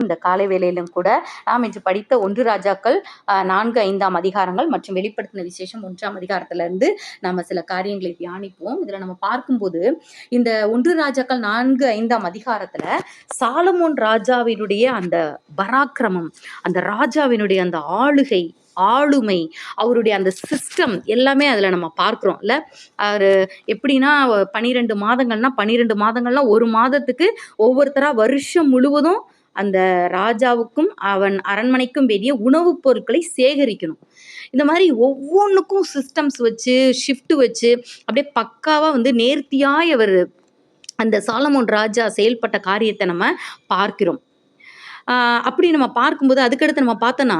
இந்த காலை வேளையிலும் கூட நாம் இன்று படித்த ஒன்று ராஜாக்கள் நான்கு ஐந்தாம் அதிகாரங்கள் மற்றும் வெளிப்படுத்தின விசேஷம் ஒன்றாம் அதிகாரத்துல இருந்து நம்ம சில காரியங்களை தியானிப்போம். இதுல நம்ம பார்க்கும்போது இந்த ஒன்று ராஜாக்கள் நான்கு ஐந்தாம் அதிகாரத்துல சாலமோன் ராஜாவினுடைய அந்த பராக்கிரமம் அந்த ராஜாவினுடைய அந்த ஆளுகை ஆளுமை அவருடைய அந்த சிஸ்டம் எல்லாமே அதில் நம்ம பார்க்குறோம். இல்லை அவர் எப்படின்னா பனிரெண்டு மாதங்கள்னா பன்னிரெண்டு மாதங்கள்னா ஒரு மாதத்துக்கு ஒவ்வொருத்தராக வருஷம் முழுவதும் அந்த ராஜாவுக்கும் அவன் அரண்மனைக்கும் வெளியே உணவுப் பொருட்களை சேகரிக்கணும். இந்த மாதிரி ஒவ்வொன்றுக்கும் சிஸ்டம்ஸ் வச்சு ஷிஃப்ட் வச்சு அப்படியே பக்காவாக வந்து நேர்த்தியாய் அவர் அந்த சாலமோன் ராஜா செயல்பட்ட காரியத்தை நம்ம பார்க்கிறோம். அப்படி நம்ம பார்க்கும்போது அதுக்கடுத்து நம்ம பார்த்தோன்னா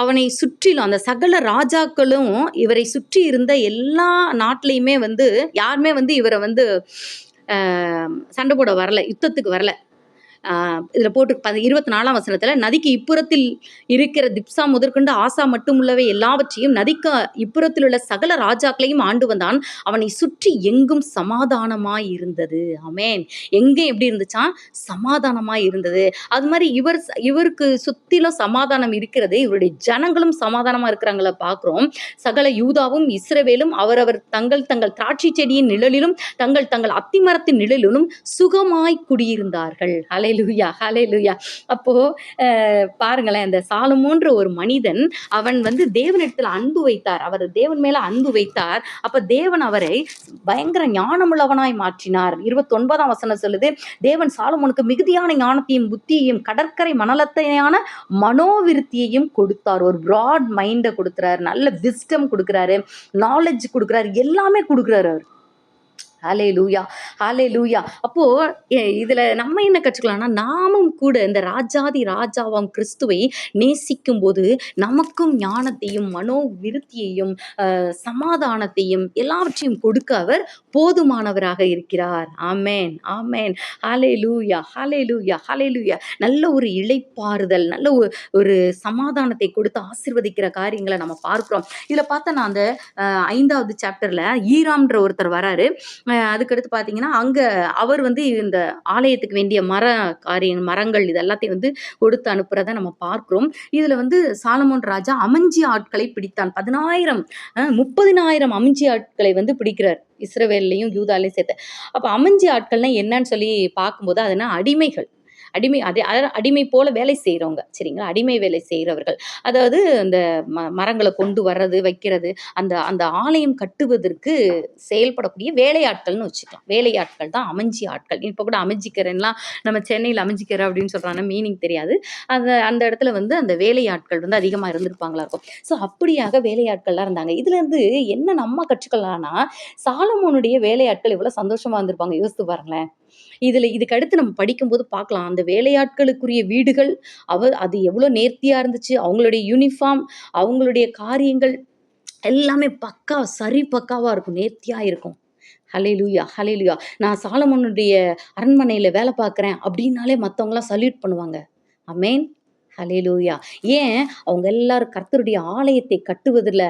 அவனை சுற்றிலும் அந்த சகல ராஜாக்களும் இவரை சுற்றி இருந்த எல்லா நாட்டிலையுமே வந்து யாருமே வந்து இவரை வந்து சண்டை போட வரல யுத்தத்துக்கு வரல. இதில் போட்டு ப இருபத்தி நாலாம் வசனத்தில் நதிக்கு இப்புறத்தில் இருக்கிற திப்சா முதற்கொண்டு ஆசா மட்டுமுள்ளவை எல்லாவற்றையும் நதிக்கு இப்புறத்தில் உள்ள சகல ராஜாக்களையும் ஆண்டு வந்தான். அவனை சுற்றி எங்கும் சமாதானமாய் இருந்தது. அமேன் எங்கே எப்படி இருந்துச்சா சமாதானமாய் இருந்தது. அது மாதிரி இவர் இவருக்கு சுத்திலும் சமாதானம் இருக்கிறது. இவருடைய ஜனங்களும் சமாதானமா இருக்கிறாங்கள பார்க்குறோம் சகல யூதாவும் இஸ்ரவேலும் அவரவர் தங்கள் தங்கள் திராட்சை செடியின் நிழலிலும் தங்கள் தங்கள் அத்திமரத்தின் நிழலிலும் சுகமாய் குடியிருந்தார்கள். அலை ஹalleluya ஹalleluya. அப்போ பாருங்களேன் இந்த சாலமோன்ற ஒரு மனிதன் அவன் வந்து தேவனிடத்தில் அன்பு வைத்தார். அவர் தேவன் மேல அன்பு வைத்தார். அப்ப தேவன் அவரை பயங்கர ஞானமுள்ளவனாய் மாற்றினார். இருபத்தொன்பதாம் வசனம் சொல்லுது தேவன் சாலமோனுக்கு மிகுதியான ஞானத்தையும் புத்தியையும் கடற்கரை மணலத்தையான மனோவிருத்தியையும் கொடுத்தார். ஒரு பிராட் மைண்டை கொடுக்குறாரு நல்ல விஸ்டம் கொடுக்குறாரு நாலேஜ் கொடுக்குறாரு எல்லாமே கொடுக்குறாரு அவர். ஹாலே லூயா ஹாலே லூயா அப்போ எ- இதுல நம்ம என்ன கற்றுக்கலாம்னா நாமும் கூட இந்த ராஜாதி ராஜாவாம் கிறிஸ்துவை நேசிக்கும் போது நமக்கும் ஞானத்தையும் மனோ விருத்தியையும் சமாதானத்தையும் எல்லாவற்றையும் கொடுக்க அவர் போதுமானவராக இருக்கிறார். ஆமேன். ஆமேன். ஹாலே லூயா ஹாலே லூயா ஹாலே லூயா நல்ல ஒரு இழைப்பாறுதல் நல்ல ஒரு ஒரு சமாதானத்தை கொடுத்து ஆசிர்வதிக்கிற காரியங்களை நம்ம பார்க்கிறோம். இதில் பார்த்தா நான் அந்த ஐந்தாவது சாப்டர்ல ஈராம்ன்ற ஒருத்தர் வராரு. அதுக்கடுத்து பார்த்தீங்கன்னா அங்கே அவர் வந்து இந்த ஆலயத்துக்கு வேண்டிய மர காரியம் மரங்கள் இது எல்லாத்தையும் வந்து கொடுத்து அனுப்புறத நம்ம பார்க்குறோம். இதில் வந்து சாலமோன் ராஜா அமஞ்சி ஆட்களை பிடித்தான். பதினாயிரம் முப்பதினாயிரம் அமிஞ்சி ஆட்களை வந்து பிடிக்கிறார். இஸ்ரவேல்லையும் யூதாலையும் சேர்த்து. அப்போ அமைஞ்சி ஆட்கள்னா என்னன்னு சொல்லி பார்க்கும்போது அது என்ன? அடிமைகள். அடிமை அதே அதாவது அடிமை போல வேலை செய்கிறவங்க சரிங்களா? அடிமை வேலை செய்கிறவர்கள் அதாவது அந்த ம மரங்களை கொண்டு வர்றது வைக்கிறது அந்த அந்த ஆலயம் கட்டுவதற்கு செயல்படக்கூடிய வேலையாட்கள்னு வச்சுக்கலாம். வேலையாட்கள் தான் அமைஞ்சி ஆட்கள். இப்போ கூட அமைஞ்சிக்கிறேன்லாம் நம்ம சென்னையில் அமைஞ்சிக்கிற அப்படின்னு சொல்கிறாங்க மீனிங் தெரியாது. அந்த அந்த இடத்துல வந்து அந்த வேலையாட்கள் வந்து அதிகமாக இருந்திருப்பாங்களா இருக்கும். ஸோ அப்படியாக வேலையாட்கள்லாம் இருந்தாங்க. இதுலேருந்து என்ன நம்ம கற்றுக்கலாம்னா சாலமோனுடைய வேலையாட்கள் எவ்வளோ சந்தோஷமாக இருந்திருப்பாங்க? யோசித்து பாருங்களேன். இதில் இதுக்கு அடுத்து நம்ம படிக்கும்போது பார்க்கலாம். அந்த வேலையாட்களுக்குரிய வீடுகள் அவ அது எவ்வளோ நேர்த்தியாக இருந்துச்சு அவங்களுடைய யூனிஃபார்ம் அவங்களுடைய காரியங்கள் எல்லாமே பக்கா சரி பக்காவாக இருக்கும் நேர்த்தியாக இருக்கும். ஹலேலூயா ஹலேலூயா நான் சாலமனுடைய அரண்மனையில் வேலை பார்க்குறேன் அப்படின்னாலே மற்றவங்களாம் சல்யூட் பண்ணுவாங்க. அமேன் ஹலேலூயா ஏன்? அவங்க எல்லாரும் கர்த்தருடைய ஆலயத்தை கட்டுவதில்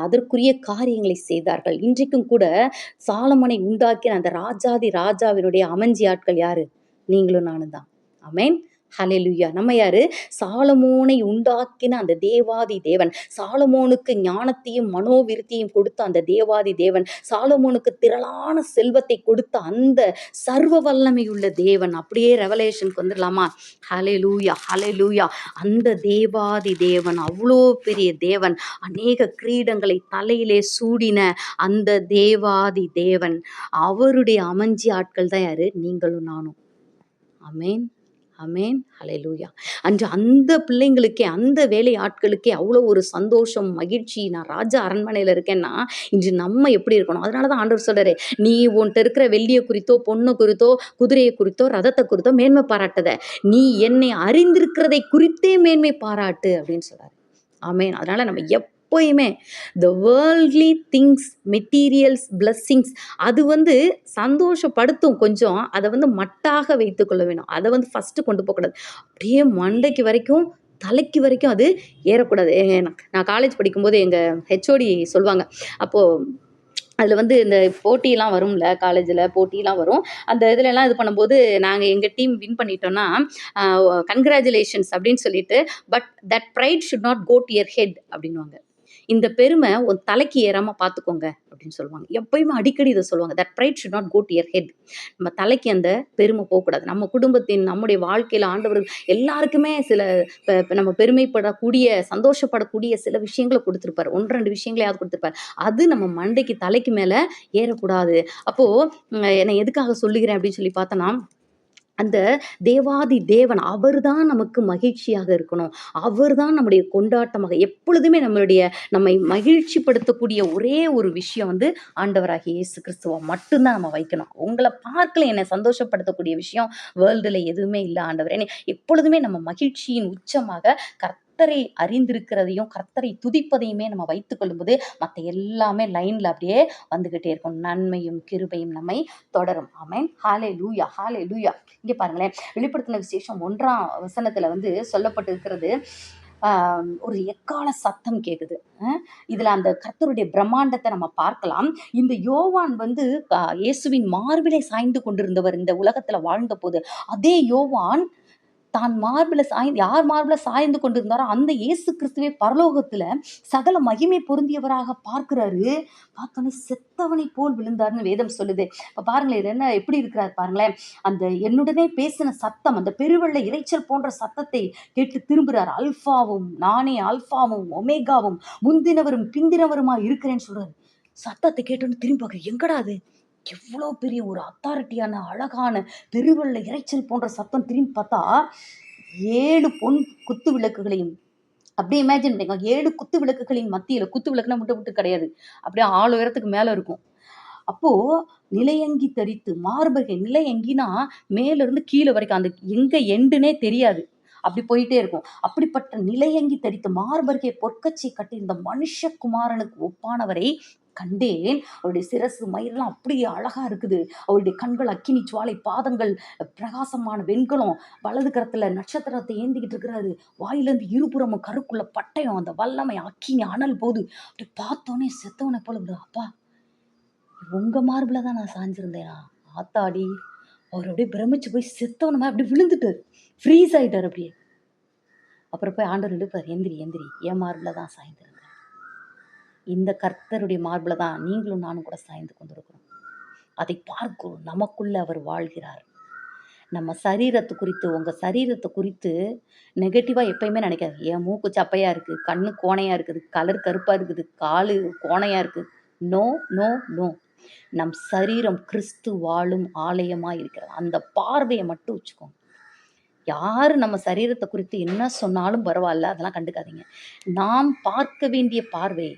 அதற்குரிய காரியங்களை செய்தார்கள். இன்றைக்கும் கூட சாலமனை உண்டாக்கின அந்த ராஜாதி ராஜாவினுடைய அமைஞ்சி ஆட்கள் யாரு? நீங்களும் நானும் தான் அமேன் ஹலெலுயா நம்ம யாரு? சாலமோனை உண்டாக்கின அந்த தேவாதி தேவன். சாலமோனுக்கு ஞானத்தையும் மனோவிருத்தியும் கொடுத்த அந்த தேவாதி தேவன். சாலமோனுக்கு திரளான செல்வத்தை கொடுத்த அந்த சர்வ வல்லமையுள்ள தேவன். அப்படியே ரெவலேஷனுக்கு வந்துடலாமா? ஹalleluya ஹalleluya. அந்த தேவாதி தேவன் அவ்வளோ பெரிய தேவன். அநேக கிரீடங்களை தலையிலே சூடின அந்த தேவாதி தேவன். அவருடைய அமைஞ்சி ஆட்கள் தான் யாரு? நீங்களும் நானும். அமேன் அமேன் ஹalleluya. அன்று அந்த பிள்ளைங்களுக்கே அந்த வேலை ஆட்களுக்கே அவ்வளோ ஒரு சந்தோஷம் மகிழ்ச்சி. நான் ராஜா அரண்மனையில் இருக்கேன்னா இன்று நம்ம எப்படி இருக்கணும்? அதனால தான் ஆண்டவர் சொல்கிறாரு நீ உன்கிட்ட இருக்கிற வெள்ளியை குறித்தோ பொண்ணை குறித்தோ குதிரையை குறித்தோ ரதத்தை குறித்தோ மேன்மை பாராட்டத. நீ என்னை அறிந்திருக்கிறதை குறித்தே மேன்மை பாராட்டு அப்படின்னு சொல்கிறார் ஆமேன். அதனால நம்ம எப்போயுமே the worldly things materials blessings அது வந்து சந்தோஷப்படுத்தும் கொஞ்சம். அதை வந்து மட்டாக வைத்துக்கொள்ள வேணும். அதை வந்து ஃபஸ்ட்டு கொண்டு போகக்கூடாது. அப்படியே மண்டைக்கு வரைக்கும் தலைக்கு வரைக்கும் அது ஏறக்கூடாது. ஏ, நான் நான் காலேஜ் படிக்கும்போது எங்கள் ஹெச்ஓடி சொல்லுவாங்க. அப்போது அதில் வந்து இந்த போட்டியெல்லாம் வரும்ல காலேஜில் போட்டியெல்லாம் வரும். அந்த இதுலலாம் இது பண்ணும்போது நாங்கள் எங்கள் டீம் வின் பண்ணிட்டோம்னா கங்க்ராச்சுலேஷன்ஸ் அப்படின்னு சொல்லிட்டு but that pride should not go to your head அப்படின்வாங்க இந்த பெருமை உன் தலைக்கு ஏறாமல் பார்த்துக்கோங்க அப்படின்னு சொல்லுவாங்க. எப்பயுமே அடிக்கடி இதை சொல்லுவாங்க. That pride should not go to your head நம்ம தலைக்கு அந்த பெருமை போகக்கூடாது. நம்ம குடும்பத்தின் நம்முடைய வாழ்க்கையில் ஆண்டவர் எல்லாருக்குமே சில நம்ம பெருமைப்படக்கூடிய சந்தோஷப்படக்கூடிய சில விஷயங்களை கொடுத்துருப்பாரு. ஒன்று ரெண்டு விஷயங்களையாவது கொடுத்துருப்பாரு. அது நம்ம மண்டைக்கு தலைக்கு மேலே ஏறக்கூடாது. அப்போது என்னை எதுக்காக சொல்லுகிறேன் அப்படின்னு சொல்லி பார்த்தோன்னா அந்த தேவாதி தேவன் அவர் தான் நமக்கு மகிழ்ச்சியாக இருக்கணும். அவர் தான் நம்முடைய கொண்டாட்டமாக எப்பொழுதுமே நம்மளுடைய நம்மை மகிழ்ச்சிப்படுத்தக்கூடிய ஒரே ஒரு விஷயம் வந்து ஆண்டவராகிய இயேசு கிறிஸ்துவை மட்டும்தான் நம்ம வைக்கணும். உங்களை பார்க்கல என்னை சந்தோஷப்படுத்தக்கூடிய விஷயம் வேர்ல்டில் எதுவுமே இல்லை ஆண்டவர். எப்பொழுதுமே நம்ம மகிழ்ச்சியின் உச்சமாக கர்த்தரை அறிந்திருக்கிறதையும் கர்த்தரை துதிப்பதையுமே நம்ம வைத்துக் கொள்ளும்போது மற்ற எல்லாமே லைனில் அப்படியே வந்துக்கிட்டே இருக்கும். நன்மையும் கிருபையும் நம்மை தொடரும். ஆமேன் ஹாலே லூயா ஹாலே லூயா இங்கே பாருங்களேன். வெளிப்படுத்தின விசேஷம் ஒன்றாம் வசனத்தில் வந்து சொல்லப்பட்டிருக்கிறது இருக்கிறது ஒரு எக்கால சத்தம் கேட்குது இதில் அந்த கர்த்தருடைய பிரம்மாண்டத்தை நம்ம பார்க்கலாம். இந்த யோவான் வந்து இயேசுவின் மார்பிலை சாய்ந்து கொண்டிருந்தவர் இந்த உலகத்தில் வாழ்ந்த போது அதே யோவான் தான் மார்பில் சாய்ந்து யார் மார்பில் சாய்ந்து கொண்டிருந்தாரோ அந்த இயேசு கிறிஸ்துவை பரலோகத்தில் சகல மகிமை பொருந்தியவராக பார்க்கிறாரு. பார்த்தோன்னே செத்தவனை போல் விழுந்தார்னு வேதம் சொல்லுது. இப்போ பாருங்களேன் இது என்ன எப்படி இருக்கிறார் பாருங்களேன். அந்த என்னுடனே பேசின சத்தம் அந்த பெருவெள்ள இரைச்சல் போன்ற சத்தத்தை கேட்டு திரும்புகிறார். அல்ஃபாவும் நானே அல்ஃபாவும் ஒமேகாவும் முந்தினவரும் பிந்தினவருமா இருக்கிறேன்னு சொல்றாரு. சத்தத்தை கேட்டோன்னு திரும்பி பார்க்குறேன் எங்கடா அது? எவ்வளோ பெரிய ஒரு அத்தாரிட்டியான அழகான பெருவெள்ள இரைச்சல் போன்ற சத்தம் திரும்பி பார்த்தா ஏழு பொன் குத்து விளக்குகளையும் அப்படியே இமேஜின் பண்ணிக்கோங்க ஏழு குத்து விளக்குகளின் மத்தியில் குத்து விளக்குனா முட்டை முட்டு கிடையாது. அப்படியே ஆள் உயரத்துக்கு மேலே இருக்கும். அப்போ நிலையங்கி தரித்து மார்பகை நிலையங்கினா மேல இருந்து கீழே வரைக்கும் அந்த எங்க எண்டுனே தெரியாது. அப்படி போயிட்டே இருக்கும். அப்படிப்பட்ட நிலையங்கி தரித்து மார்பர்கே பொற்கச்சி கட்டியிருந்த மனுஷகுமாரனுக்கு ஒப்பானவரை கண்டேன். அவருடைய சிரசு மயிரெல்லாம் அப்படியே அழகா இருக்குது. அவருடைய கண்கள் அக்கினி சுவாலை பாதங்கள் பிரகாசமான வெண்கலம். வலது கரத்துல நட்சத்திரத்தை ஏந்திக்கிட்டு இருக்கிறாரு. வாயிலிருந்து இருபுறமும் கருக்குள்ள பட்டயம் அந்த வல்லமை அக்கினி அனல் போது. அப்படி பார்த்தோன்னே செத்தவனை போல அப்பா உங்க மார்பில் தான் நான் சாஞ்சிருந்தேனா? ஆத்தாடி அவர் அப்படியே பிரமிச்சு போய் செத்தவனமா அப்படி விழுந்துட்டார். ஃப்ரீஸ் ஆயிட்டார் அப்படியே. அப்புறம் போய் ஆண்டவர் எடுப்பார் எந்திரி எந்திரி என் மார்பில் தான் சாய்ந்திருந்தேன் இந்த கர்த்தருடைய மார்பில் தான் நீங்களும் நானும் கூட சாய்ந்து கொண்டிருக்கிறோம். அதை பார்க்கிறோம். நமக்குள்ளே அவர் வாழ்கிறார். நம்ம சரீரத்தை குறித்து உங்கள் சரீரத்தை குறித்து நெகட்டிவாக எப்பயுமே நினைக்காது. என் மூக்கு சப்பையாக இருக்குது கண்ணு கோணையாக இருக்குது கலர் கருப்பாக இருக்குது காலு கோணையாக இருக்குது நோ நோ நோ நம் சரீரம் கிறிஸ்து வாழும் ஆலயமாக இருக்கிறது. அந்த பார்வையை மட்டும் வச்சுக்கோங்க. யார் நம்ம சரீரத்தை குறித்து என்ன சொன்னாலும் பரவாயில்ல அதெல்லாம் கண்டுக்காதீங்க. நாம் பார்க்க வேண்டிய பார்வை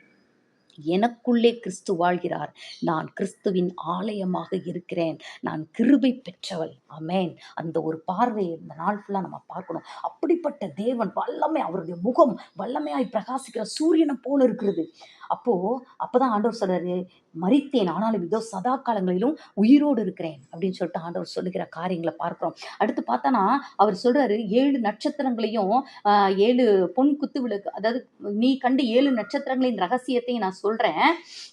எனக்குள்ளே கிறிஸ்து வாழ்கிறார். நான் கிறிஸ்துவின் ஆலயமாக இருக்கிறேன். நான் கிருபை பெற்றவள். அமேன் அந்த ஒரு பார்வையை இந்த நாள் ஃபுல்லாக நம்ம பார்க்கணும். அப்படிப்பட்ட தேவன் வல்லமை அவருடைய முகம் வல்லமையாய் பிரகாசிக்கிற சூரியனை போல இருக்கிறது. அப்போ அப்பதான் ஆண்டவர் சொல்றாரு மறித்தேன் ஆனாலும் இதோ சதா காலங்களிலும் உயிரோடு இருக்கிறேன் அப்படின்னு சொல்லிட்டு ஆண்டவர் சொல்லுகிற காரியங்களை பார்க்கிறோம். அடுத்து பார்த்தானா அவர் சொல்றாரு ஏழு நட்சத்திரங்களையும் ஏழு பொன் குத்து விளக்கு அதாவது நீ கண்டு ஏழு நட்சத்திரங்களின் ரகசியத்தை நான் சொல்றேன்.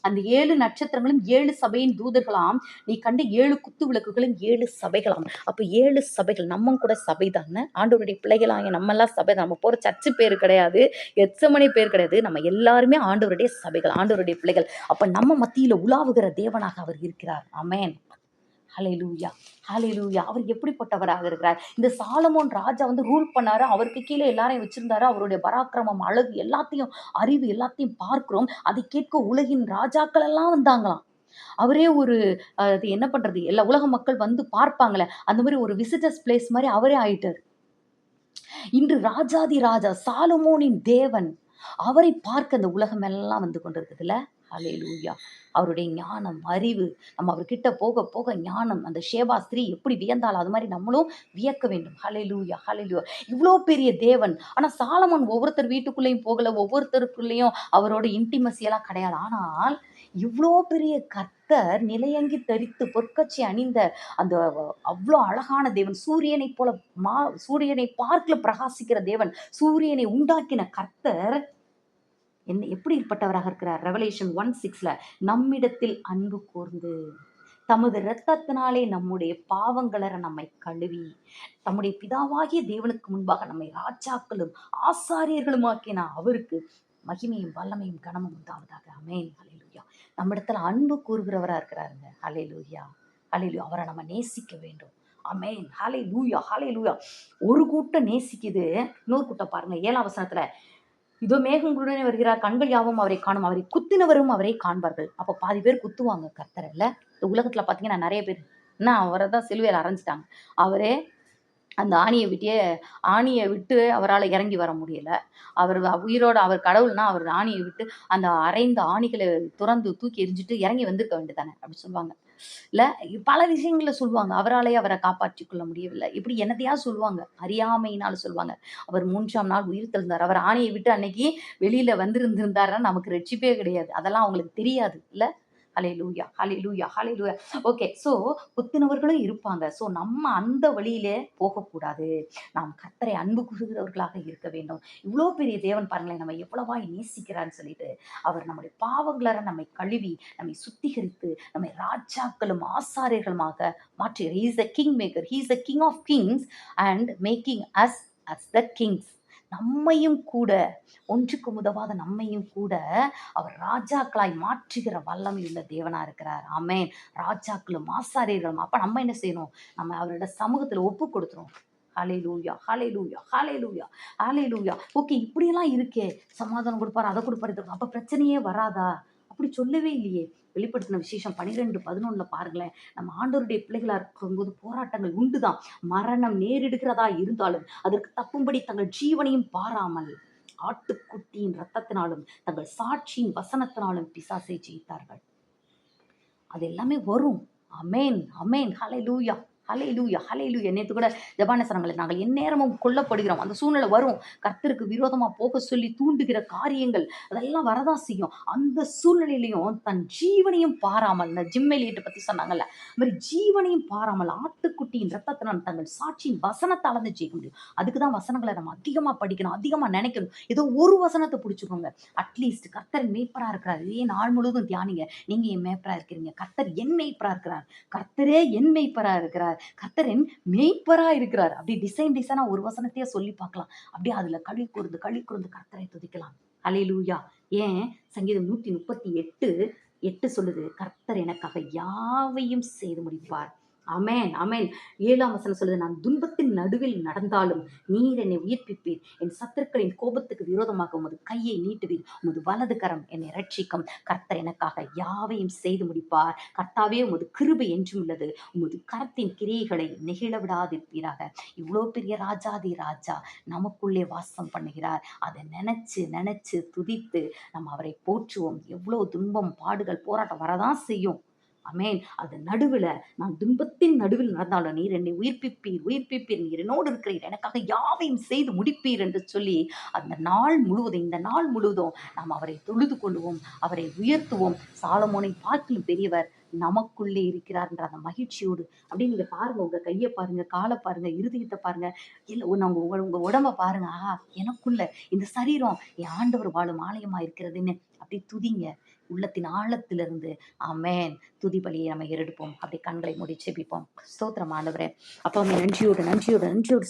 அந்த ஏழு நட்சத்திரங்களும் ஏழு சபையின் தூதர்களாம் நீ கண்டு ஏழு குத்து விளக்குகளும் ஏழு சபைகளாம். அப்ப ஏழு சபைகள் நம்ம கூட சபை தானே? ஆண்டவருடைய பிள்ளைகளாக நம்ம எல்லாம் சபை நம்ம போற சர்ச்சு பேர் கிடையாது எச்சமணி பேர் கிடையாது. நம்ம எல்லாருமே ஆண்டவருடைய சபை சபைகள் ஆண்டவருடைய பிள்ளைகள். அப்ப நம்ம மத்தியில உலாவுகிற தேவனாக அவர் இருக்கிறார். அமேன் ஹலெலூயா ஹalleluya. அவர் எப்படிப்பட்டவராக இருக்கிறார்? இந்த சாலமோன் ராஜா வந்து ரூல் பண்ணாரு. அவருக்கு கீழே எல்லாரையும் வச்சிருந்தாரு. அவருடைய பராக்கிரமம் அழகு எல்லாத்தையும் அறிவு எல்லாத்தையும் பார்க்கிறோம். அதை கேட்க உலகின் ராஜாக்கள் எல்லாம் வந்தாங்களாம். அவரே ஒரு அது என்ன பண்றது? எல்லா உலக மக்கள் வந்து பார்ப்பாங்களே. அந்த மாதிரி ஒரு விசிட்டர்ஸ் பிளேஸ் மாதிரி அவரே ஆயிட்டார். இன்று ராஜாதி ராஜா சாலமோனின் தேவன் அவரை பார்க்க அந்த உலகம் எல்லாம் வந்து கொண்டிருக்குதுல்ல? லூயா அவருடைய ஞானம் அறிவு நம்ம அவர்கிட்ட போக போக ஞானம் அந்த ஷேபா ஸ்திரீ எப்படி வியந்தாலும் அது மாதிரி நம்மளும் வியக்க வேண்டும். ஹalleluya லூயா இவ்வளோ பெரிய தேவன். ஆனால் சாலமன் ஒவ்வொருத்தர் வீட்டுக்குள்ளேயும் போகலை ஒவ்வொருத்தருக்குள்ளேயும் அவரோட இன்டிமசி எல்லாம் கிடையாது. ஆனால் இவ்வளோ பெரிய கர்த்தர் நிலையங்கி தரித்து பொற்கச்சி அணிந்த அந்த அவ்வளோ அழகான தேவன் சூரியனைப் போல மா சூரியனை பார்க்கல பிரகாசிக்கிற தேவன் சூரியனை உண்டாக்கின கர்த்தர் என்ன எப்படி ஏற்பட்டவராக இருக்கிறார்? ரெவலேஷன் ஒன் சிக்ஸ்ல நம்மிடத்தில் அன்பு கூர்ந்து தமது இரத்தத்தினாலே நம்முடைய பாவங்களற நம்மை கழுவி தம்முடைய பிதாவாகிய தேவனுக்கு முன்பாக நம்மை ராஜாக்களும் ஆசாரியர்களுமாக்கின அவருக்கு மகிமையும் வல்லமையும் கனமும் உண்டாவதாக. அமேன் நம்மிடத்துல அன்பு கூறுகிறவரா இருக்கிறாருங்க. ஹலே லூயா ஹலே லூயா அவரை நம்ம நேசிக்க வேண்டும். அமேன் ஹலே லூயா ஹலே லூயா ஒரு கூட்டம் நேசிக்குது. இன்னொரு கூட்டம் பாருங்க. ஏழாம் வசனத்துல இதோ மேகங்களுடனே வருகிறார். கண்கள் யாவும் அவரை காணும். அவரை குத்தினவரும் அவரை காண்பார்கள். அப்போ பாதி பேர் குத்துவாங்க கத்தரில் இந்த உலகத்தில் பார்த்தீங்கன்னா நிறைய பேர் என்ன? அவரை தான் சிலுவையில் அரைஞ்சிட்டாங்க. அவரே அந்த ஆணியை விட்டே ஆணியை விட்டு அவரால் இறங்கி வர முடியல. அவர் உயிரோட அவர் கடவுள்னா அவர் ஆணியை விட்டு அந்த அரைந்த ஆணிகளை துறந்து தூக்கி எரிஞ்சிட்டு இறங்கி வந்திருக்க வேண்டியதானே அப்படி சொல்லுவாங்க. இல்லை பல விஷயங்களை சொல்லுவாங்க. அவராலேயே அவரை காப்பாற்றி கொள்ள முடியவில்லை. இப்படி என்னதையா சொல்லுவாங்க? அறியாமையினால சொல்லுவாங்க. அவர் மூன்றாம் நாள் உயிர் தெழுந்தார். அவர் ஆணையை விட்டு அன்னைக்கு வெளியில வந்திருந்திருந்தாருன்னா நமக்கு ரட்சிப்பே கிடையாது. அதெல்லாம் அவங்களுக்கு தெரியாது. இல்லை? ஹலே லூயா ஹலே லூயா ஹலே லூயா ஓகே ஸோ குத்துனவர்களும் இருப்பாங்க. ஸோ நம்ம அந்த வழியிலே போகக்கூடாது. நாம் கத்தரை அன்பு கூறுகிறவர்களாக இருக்க வேண்டும். இவ்வளோ பெரிய தேவன் பாருங்களேன் நம்ம எவ்வளவாய் நேசிக்கிறான்னு சொல்லிட்டு அவர் நம்முடைய பாவங்களார நம்மை கழுவி நம்மை சுத்திகரித்து நம்மை ராஜாக்களும் ஆசாரியர்களுமாக மாற்றி he's a king maker he's a king of kings and making us us the kings நம்மையும் கூட ஒன்றுக்கு உதவாத நம்மையும் கூட அவர் ராஜாக்களாய் மாற்றுகிற வல்லமை உள்ள தேவனா இருக்கிறார். ஆமேன். ராஜாக்களும் ஆசாரியர்களும். அப்ப நம்ம என்ன செய்யணும்? நம்ம அவரோட சமூகத்துல ஒப்பு கொடுத்துரும் ஹாலே லூயா ஹalleluya லூயா ஓகே இப்படியெல்லாம் இருக்கே. சமாதானம் கொடுப்பாரு அதை கொடுப்பாரு இதை கொடுப்பாரு. அப்ப பிரச்சனையே வராதா? அப்படி சொல்லவே இல்லையே. வெளிப்படுத்தின விசேஷம் பனிரெண்டு பதினொன்னுல பாருங்களேன். நம்ம ஆண்டோருடைய பிள்ளைகளா இருக்கும்போது போராட்டங்கள் உண்டுதான். மரணம் நேரிடுகிறதா இருந்தாலும் அதற்கு தப்பும்படி தங்கள் ஜீவனையும் பாராமல் ஆட்டுக்குட்டியின் ரத்தத்தினாலும் தங்கள் சாட்சியின் வசனத்தினாலும் பிசாசை ஜெயித்தார்கள். அது எல்லாமே வரும். அமேன் அமேன் ஹலை லூயா ஹலை லூயா ஹலை லூயா நேற்று கூட ஜபான சனங்களை நாங்கள் எந்நேரமும் கொல்லப்படுகிறோம். அந்த சூழ்நிலை வரும். கர்த்தருக்கு விரோதமாக போக சொல்லி தூண்டுகிற காரியங்கள் அதெல்லாம் வரதான் செய்யும். அந்த சூழ்நிலையிலையும் தன் ஜீவனையும் பாராமல் இந்த ஜிம்மெலியட்டை பற்றி சொன்னாங்கல்ல மாதிரி ஜீவனையும் பாராமல் ஆட்டுக்குட்டியின் ரத்தத்தினால் தங்கள் சாட்சியின் வசனத்தை தான் ஜெயிக்க முடியும். அதுக்கு தான் வசனங்களை நம்ம அதிகமாக படிக்கணும் அதிகமாக நினைக்கணும். ஏதோ ஒரு வசனத்தை பிடிச்சிக்கோங்க. அட்லீஸ்ட் கர்த்தர் மேய்ப்பராக இருக்கிறார். இதே நாள் முழுவதும் தியானிங்க. நீங்கள் என் மேய்ப்பராக இருக்கிறீங்க? கர்த்தர் என் மேய்ப்பராக இருக்கிறார். கர்த்தரே என் மேய்ப்பராக இருக்கிறார். கத்தரின் மேய்ப்பரா இருக்கிறார். அப்படி டிசைன் டிசைனா ஒரு வசனத்தையே சொல்லி பார்க்கலாம். அப்படியே அதுல கழி கூர்ந்து கழி கூர்ந்து கர்த்தரை துதிக்கலாம். அலையிலூயா ஏன்? சங்கீதம் நூத்தி முப்பத்தி எட்டு எட்டு சொல்லுது கர்த்தர் எனக்காக யாவையும் செய்து முடிப்பார். அமேன் அமேன் ஏழாம் வசனம் சொல்லுது நான் துன்பத்தின் நடுவில் நடந்தாலும் நீர் என்னை உயிர்ப்பிப்பீர். என் சத்துருக்களின் கோபத்துக்கு விரோதமாக உமது கையை நீட்டுவீர். உமது வலது கரம் என்னை ரட்சிக்கும் கர்த்தர் எனக்காக யாவையும் செய்து முடிப்பார். கர்த்தாவே உமது கிருபை என்றும் உள்ளது. உமது கரத்தின் கிரியைகளை நெகிழ விடாதிருப்பீராக. இவ்வளோ பெரிய ராஜாதி ராஜா நமக்குள்ளே வாசம் பண்ணுகிறார். அதை நினைச்சு நினைச்சு துதித்து நம்ம அவரை போற்றுவோம். எவ்வளோ துன்பம் பாடுகள் போராட்டம் வரதான் செய்யும். அமேன் அது நடுவில் நான் துன்பத்தின் நடுவில் நடந்தாலும் நீர் என்னை உயிர்ப்பிப்பீர் உயிர்ப்பிப்பீர். நீர் என்னோடு இருக்கிறீர். எனக்காக யாவையும் செய்து முடிப்பீர் என்று சொல்லி அந்த நாள் முழுவதும் இந்த நாள் முழுவதும் நாம் அவரை தொழுது கொள்வோம் அவரை உயர்த்துவோம். சாலமோனை பார்க்கலும் பெரியவர் நமக்குள்ளே இருக்கிறார்ன்ற அந்த மகிழ்ச்சியோடு. அப்படியே நீங்க பாருங்க உங்க கையை பாருங்க காலை பாருங்க இருதயத்தை பாருங்க. இல்லை உங்க உங்க உங்கள் உடம்ப பாருங்க. ஆ எனக்குள்ள இந்த சரீரம் என் ஆண்டவர் வாழும் ஆலயமா இருக்கிறதுன்னு அப்படி துதிங்க. உள்ளத்தின் ஆழத்திலிருந்து அமேன் துதிபலியை நம்ம எடுப்போம் அப்படி கண்களை முடிச்சு பிப்போம் ஸ்தோத்திரம் ஆண்டவரே. அப்போ நன்றியோடு நன்றியோடு நன்றியோடு